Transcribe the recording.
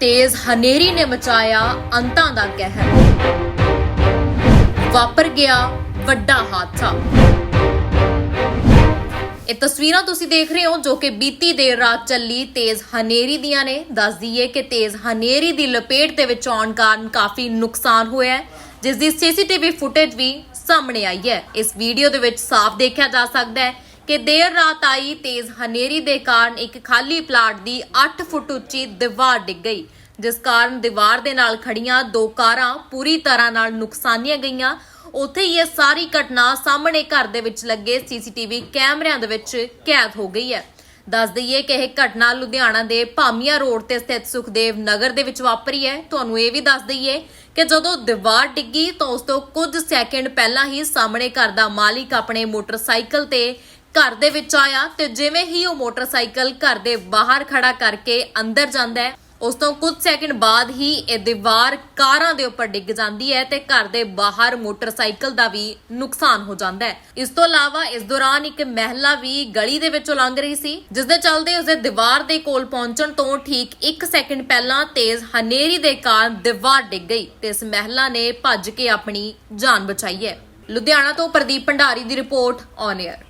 ਤੇਜ਼ ਹਨੇਰੀ ਨੇ ਮਚਾਇਆ ਅੰਤਾਂ ਦਾ ਕਹਿਰ। ਵਾਪਰ ਗਿਆ ਵੱਡਾ ਹਾਦਸਾ। ਇਹ ਤਸਵੀਰਾਂ ਤੁਸੀਂ ਦੇਖ ਰਹੇ ਹੋ ਜੋ ਕਿ ਬੀਤੀ ਦੇਰ ਰਾਤ ਚੱਲੀ ਤੇਜ਼ ਹਨੇਰੀ ਦੀਆਂ ਨੇ। ਦੱਸ ਦਈਏ ਕਿ ਤੇਜ਼ ਹਨੇਰੀ ਦੀ ਲਪੇਟ ਦੇ ਵਿੱਚ ਆਉਣ ਕਾਰਨ ਕਾਫੀ ਨੁਕਸਾਨ ਹੋਇਆ ਹੈ, ਜਿਸ ਦੀ ਸੀਸੀਟੀਵੀ ਫੁਟੇਜ ਵੀ ਸਾਹਮਣੇ ਆਈ ਹੈ। ਇਸ ਵੀਡੀਓ ਦੇ ਵਿੱਚ ਸਾਫ਼ ਦੇਖਿਆ ਜਾ ਸਕਦਾ ਹੈ ਕਿ ਦੇਰ ਰਾਤ ਆਈ ਤੇਜ਼ ਹਨੇਰੀ ਦੇ ਕਾਰਨ ਇੱਕ ਖਾਲੀ ਪਲਾਟ ਦੀ 8 ਫੁੱਟ ਉੱਚੀ ਦੀਵਾਰ ਡਿੱਗ ਗਈ, ਜਿਸ ਕਾਰਨ ਦੀਵਾਰ ਦੇ ਨਾਲ ਖੜੀਆਂ ਦੋ ਕਾਰਾਂ ਪੂਰੀ ਤਰ੍ਹਾਂ ਨਾਲ ਨੁਕਸਾਨੀਆਂ ਗਈਆਂ। ਉੱਥੇ ਹੀ ਇਹ ਸਾਰੀ ਘਟਨਾ ਸਾਹਮਣੇ ਘਰ ਦੇ ਵਿੱਚ ਲੱਗੇ ਸੀਸੀਟੀਵੀ ਕੈਮਰਿਆਂ ਦੇ ਵਿੱਚ ਕੈਦ ਹੋ ਗਈ ਹੈ। ਦੱਸ ਦਈਏ ਕਿ ਇਹ ਘਟਨਾ ਲੁਧਿਆਣਾ ਦੇ ਭਾਮੀਆਂ ਰੋਡ ਤੇ ਸਥਿਤ ਸੁਖਦੇਵ ਨਗਰ ਦੇ ਵਿੱਚ ਵਾਪਰੀ ਹੈ। ਤੁਹਾਨੂੰ ਇਹ ਵੀ ਦੱਸ ਦਈਏ ਕਿ ਜਦੋਂ ਦੀਵਾਰ ਡਿੱਗੀ ਤਾਂ ਉਸ ਤੋਂ ਕੁਝ ਸੈਕਿੰਡ ਪਹਿਲਾਂ ਹੀ ਸਾਹਮਣੇ ਘਰ ਦਾ ਮਾਲਿਕ ਆਪਣੇ ਮੋਟਰਸਾਈਕਲ ਤੇ ਘਰ ਦੇ ਵਿੱਚ ਆਇਆ ਤੇ ਜਿਵੇਂ ਹੀ ਉਹ ਮੋਟਰਸਾਈਕਲ ਘਰ ਦੇ ਬਾਹਰ ਖੜਾ ਕਰਕੇ ਅੰਦਰ ਜਾਂਦਾ ਹੈ, ਉਸ ਤੋਂ ਕੁਝ ਸੈਕਿੰਡ ਬਾਅਦ ਹੀ ਇਹ ਦੀਵਾਰ ਕਾਰਾਂ ਦੇ ਉੱਪਰ ਡਿੱਗ ਜਾਂਦੀ ਹੈ ਤੇ ਘਰ ਦੇ ਬਾਹਰ ਮੋਟਰਸਾਈਕਲ ਦਾ ਵੀ ਨੁਕਸਾਨ ਹੋ ਜਾਂਦਾ ਹੈ। ਇਸ ਤੋਂ ਇਲਾਵਾ ਇਸ ਦੌਰਾਨ ਇੱਕ ਮਹਿਲਾ ਵੀ ਗਲੀ ਦੇ ਵਿੱਚੋਂ ਲੰਘ ਰਹੀ ਸੀ, ਜਿਸ ਦੇ ਚੱਲਦੇ ਉਸਦੇ ਦੀਵਾਰ ਦੇ ਕੋਲ ਪਹੁੰਚਣ ਤੋਂ ਠੀਕ 1 ਸੈਕਿੰਡ ਪਹਿਲਾਂ ਤੇਜ਼ ਹਨੇਰੀ ਦੇ ਕਾਰਨ ਦੀਵਾਰ ਡਿੱਗ ਗਈ ਤੇ ਇਸ ਮਹਿਲਾ ਨੇ ਭੱਜ ਕੇ ਆਪਣੀ ਜਾਨ ਬਚਾਈ ਹੈ। ਲੁਧਿਆਣਾ ਤੋਂ ਪ੍ਰਦੀਪ ਭੰਡਾਰੀ ਦੀ ਰਿਪੋਰਟ ਔਨ 에ਅਰ